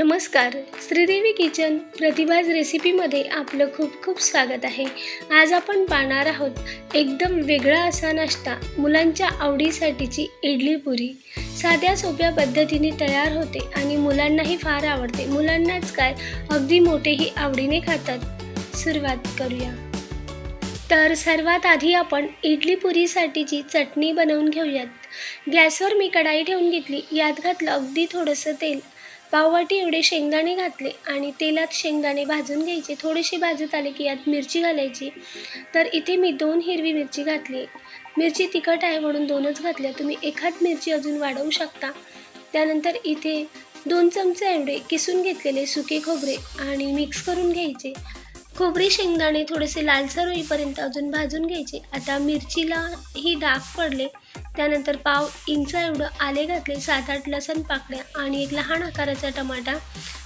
नमस्कार. श्रीदेवी किचन प्रतिभाज रेसिपीमध्ये आपलं खूप खूप स्वागत आहे. आज आपण पाहणार आहोत एकदम वेगळा असा नाश्ता मुलांच्या आवडीसाठीची इडली पुरी. साध्या सोप्या पद्धतीने तयार होते आणि मुलांनाही फार आवडते. मुलांनाच काय अगदी मोठेही आवडीने खातात. सुरुवात करूया. तर सर्वात आधी आपण इडली पुरीसाठीची चटणी बनवून घेऊयात. गॅसवर मी कढाई ठेवून घेतली. यात घातलं अगदी थोडंसं तेल. पाववाटी एवढे शेंगदाणे घातले आणि तेलात शेंगदाणे भाजून घ्यायचे. थोडेसे भाजत आले की यात मिरची घालायची. तर इथे मी दोन हिरवी मिरची घातली. मिरची तिखट आहे म्हणून दोनच घातल्या. तुम्ही एखाद मिरची अजून वाढवू शकता. त्यानंतर इथे दोन चमचे एवढे किसून घेतलेले सुके खोबरे आणि मिक्स करून घ्यायचे. खोबरे शेंगदाणे थोडेसे लालसर होईपर्यंत अजून भाजून घ्यायचे. आता मिरचीला ही डाग पडले. त्यानंतर पाव इंच एवढं आले घातले सात आठ लसण पाकळ्या आणि एक लहान आकाराचा टमाटा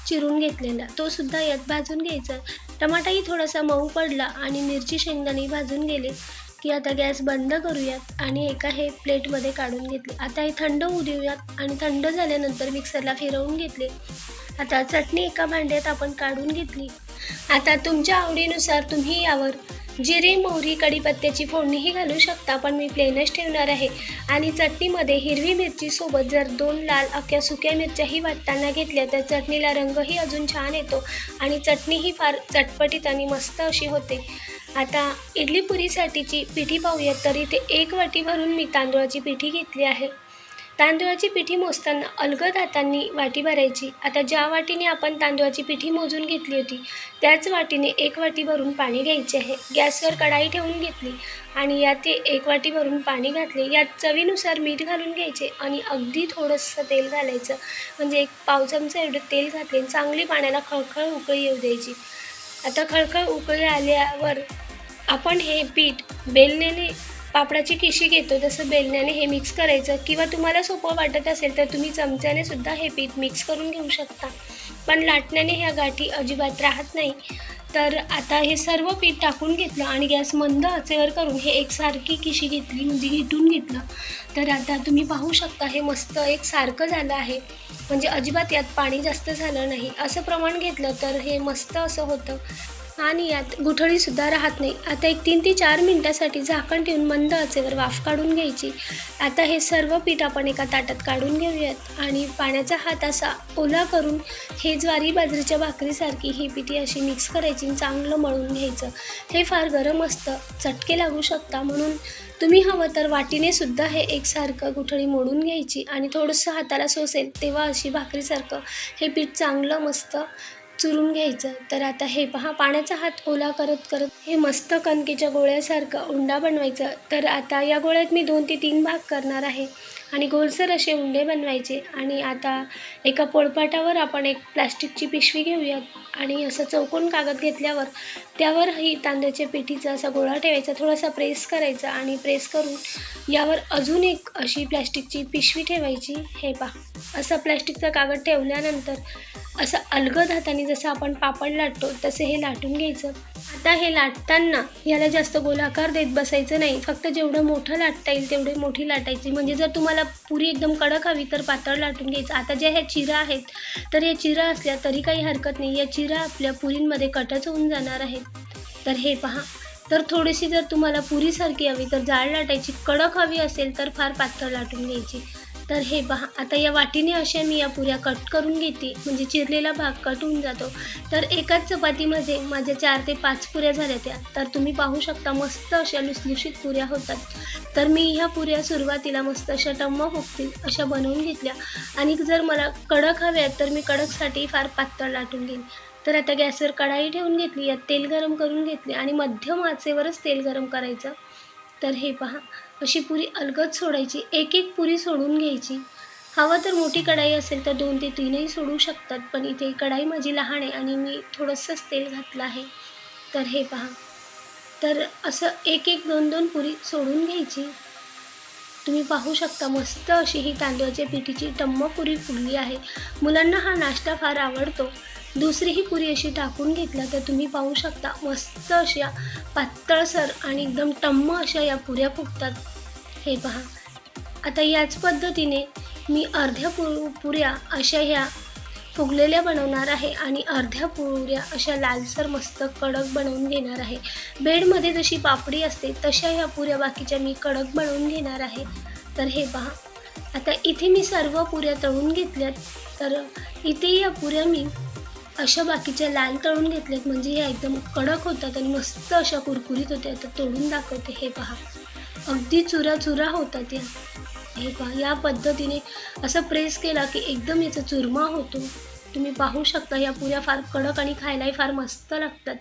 चिरून घेतलेला. तो सुद्धा यात भाजून घ्यायचा. टमाटाही थोडासा मऊ पडला आणि मिरची शेंगदाणे भाजून गेले की आता गॅस बंद करूयात आणि एका हे प्लेटमध्ये काढून घेतले. आता हे थंड होऊ देऊयात आणि थंड झाल्यानंतर मिक्सरला फिरवून घेतले. आता चटणी एका भांड्यात आपण काढून घेतली. आता तुमच्या आवडीनुसार तुम्ही यावर जिरे मोहरी कढीपत्त्याची फोडणीही घालू शकता पण मी प्लेनच ठेवणार आहे. आणि चटणीमध्ये हिरवी मिरचीसोबत जर दोन लाल अख्ख्या सुक्या मिरच्याही वाटताना घेतल्या तर चटणीला रंगही अजून छान येतो आणि चटणीही फार चटपटीत आणि मस्त अशी होते. आता इडली पुरीसाठीची पिठी पाहूयात तरी ते एक वाटी भरून मी तांदूळाची पिठी घेतली आहे. तांदुळाची पिठी मोजताना अलगद हातांनी वाटी भरायची. आता ज्या वाटीने आपण तांदुळाची पिठी मोजून घेतली होती त्याच वाटीने एक वाटी भरून पाणी घ्यायचे आहे. गॅसवर कढाई ठेवून घेतली आणि यात ते एक वाटी भरून पाणी घातले. यात चवीनुसार मीठ घालून घ्यायचे आणि अगदी थोडंसं तेल घालायचं. म्हणजे एक पाव चमचा एवढं तेल घातले आणि चांगली पाण्याला खळखळ उकळी येऊ द्यायची. आता खळखळ उकळी आल्यावर आपण हे पीठ बेलण्याने पापडाची किशी घेतो तसं बेलण्याने हे मिक्स करायचं. किंवा तुम्हाला सोपं वाटत असेल तर तुम्ही चमच्याने सुद्धा हे पीठ मिक्स करून घेऊ शकता. पण लाटण्याने ह्या गाठी अजिबात राहत नाही. तर आता हे सर्व पीठ टाकून घेतलं आणि गॅस मंद आचेवर करून हे एकसारखी किशी घेतली म्हणजे घेटून घेतलं. तर आता तुम्ही पाहू शकता हे मस्त एक सारखं झालं आहे. म्हणजे अजिबात यात पाणी जास्त झालं नाही. असं प्रमाण घेतलं तर हे मस्त असं होतं. आणि यात गुठळीसुद्धा राहत नाही. आता एक तीन ते चार मिनटासाठी झाकण ठेवून मंद आचेवर वाफ काढून घ्यायची. आता हे सर्व पीठ आपण एका ताटात काढून घेऊयात. आणि पाण्याचा हात असा ओला करून हे ज्वारी बाजरीच्या भाकरीसारखी ही पिठी अशी मिक्स करायची चांगलं मळून घ्यायचं. हे फार गरम असतं. चटके लागू शकता. म्हणून तुम्ही हवं तर वाटीने सुद्धा हे एकसारखं गुठळी मोडून घ्यायची. आणि थोडंसं हाताला सोसेल तेव्हा अशी भाकरीसारखं हे पीठ चांगलं मस्त चुरून घ्यायचं. तर आता हे पहा पाण्याचा हात ओला करत करत हे मस्त कणकेच्या गोळ्यासारखं उंडा बनवायचं. तर आता या गोळ्यात मी दोन ते तीन भाग करणार आहे. आणि गोलसर असे उंडे बनवायचे. आणि आता एका पोळपाटावर आपण एक प्लास्टिकची पिशवी घेऊयात. आणि असं चौकोन कागद घेतल्यावर त्यावर ही तांदळाच्या पिठीचा असा गोळा ठेवायचा. थोडासा प्रेस करायचा आणि प्रेस करून यावर अजून एक अशी प्लॅस्टिकची पिशवी ठेवायची. हे पहा असा प्लॅस्टिकचा कागद ठेवल्यानंतर असं अलगद हाताने जसं आपण पापड लाटतो तसे हे लाटून घ्यायचं. आता हे लाटताना याला जास्त गोलाकार देत बसायचं नाही. फक्त जेवढं मोठं लाटता येईल तेवढी मोठी लाटायची. म्हणजे जर तुम्हाला पुरी एकदम कडक हवी तर पातळ लाटून घ्यायचं. आता ज्या ह्या चिरा आहेत तर या चिरा असल्या तरी काही हरकत नाही. या चिरा आपल्या पुरींमध्ये कटच होऊन जाणार आहेत. तर हे पहा. तर थोडीशी जर तुम्हाला पुरीसारखी हवी तर जाड लाटायची. कडक हवी असेल तर फार पातळ लाटून घ्यायची. तर हे पहा आता या वाटीने अशा मी या पुऱ्या कट करून घेते. म्हणजे चिरलेला भाग कट होऊन जातो. तर एकाच चपातीमध्ये माझ्या चार ते पाच पुऱ्या झाल्या त्या. तर तुम्ही पाहू शकता मस्त अशा लुसलुशीत पुऱ्या होतात. तर मी ह्या पुऱ्या सुरुवातीला मस्त अशा टम्म होतील अशा बनवून घेतल्या. आणि जर मला कडक हव्या तर मी कडकसाठी फार पातळ लाटून घेईन. तर आता गॅसवर कढाई ठेवून घेतली यात तेल गरम करून घेतले आणि मध्यम आचेवरच तेल गरम करायचं. तर हे पहा. अशी पुरी अलगद सोडायची. एक एक पुरी सोडून घ्यायची. हवा तर मोठी कढाई असेल तर दोन ते तीनही सोडू शकतात पण इथे कढाई माझी लहान आहे आणि मी थोडंसंच तेल घातलं आहे. तर हे पहा. तर असं एक एक दोन दोन पुरी सोडून घ्यायची. तुम्ही पाहू शकता मस्त अशी ही तांदळाच्या पिठीची टम्म पुरी फुलली आहे. मुलांना हा नाश्ता फार आवडतो. दुसरी ही पुरी अशी टाकून घेतला तर तुम्ही पाहू शकता. मस्त अशा पातळसर आणि एकदम टम्म अशा या पुऱ्या फुगतात. हे पहा. आता याच पद्धतीने मी अर्ध्या पु पुऱ्या अशा ह्या फुगलेल्या बनवणार आहे आणि अर्ध्या पुऱ्या अशा लालसर मस्त कडक बनवून घेणार आहे. बेडमध्ये जशी पापडी असते तशा ह्या पुऱ्या बाकीच्या मी कडक बनवून घेणार आहे. तर हे पहा. आता इथे मी सर्व पुऱ्या तळून घेतल्यात. तर इथे या पुऱ्या मी अशा बाकीच्या लाल तळून घेतल्यात म्हणजे ह्या एकदम कडक होतात आणि मस्त अशा कुरकुरीत होत्या. आता तोडून दाखवते. हे पहा. अगदी चुरा चुरा होतात या. हे पहा. या पद्धतीने असं प्रेस केला की एकदम याचा चुरमा होतो. तुम्ही पाहू शकता या पुऱ्या फार कडक आणि खायलाही फार मस्त लागतात.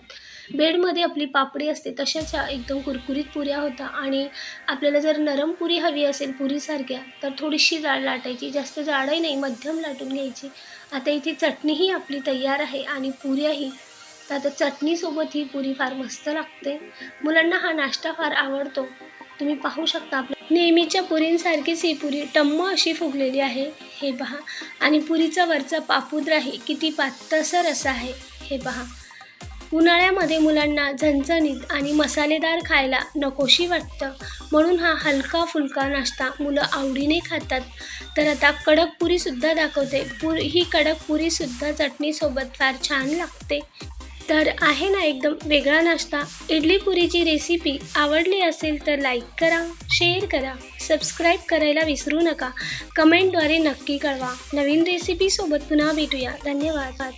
बेडमध्ये आपली पापडी असते तशाच ह्या एकदम कुरकुरीत पुऱ्या होता. आणि आपल्याला जर नरम पुरी हवी असेल पुरीसारख्या तर थोडीशी जाड लाटायची. जास्त जाडही नाही मध्यम लाटून घ्यायची. आता इथे चटणीही आपली तयार आहे आणि पुऱ्याही. तर आता चटणीसोबत ही पुरी फार मस्त लागते. मुलांना हा नाश्ता फार आवडतो. तुम्ही पाहू शकता आपल्या नेहमीच्या पुरींसारखीच ही पुरी टम्म अशी फुगलेली आहे. हे पहा. आणि पुरीचा वरचा पापुद्र आहे. किती पातसर असा आहे. हे पहा. उन्हाळ्यामध्ये मुलांना झणझणीत आणि मसालेदार खायला नकोशी वाटतं. म्हणून हा हलका फुलका नाश्ता मुलं आवडीने खातात. तर आता कडक पुरीसुद्धा दाखवते. पुरी ही कडक पुरीसुद्धा चटणीसोबत फार छान लागते. तर आहे ना एकदम वेगळा नाश्ता. इडली पुरीची रेसिपी आवडली असेल तर लाईक करा शेअर करा सबस्क्राईब करायला विसरू नका. कमेंटद्वारे नक्की कळवा. नवीन रेसिपीसोबत पुन्हा भेटूया. धन्यवाद.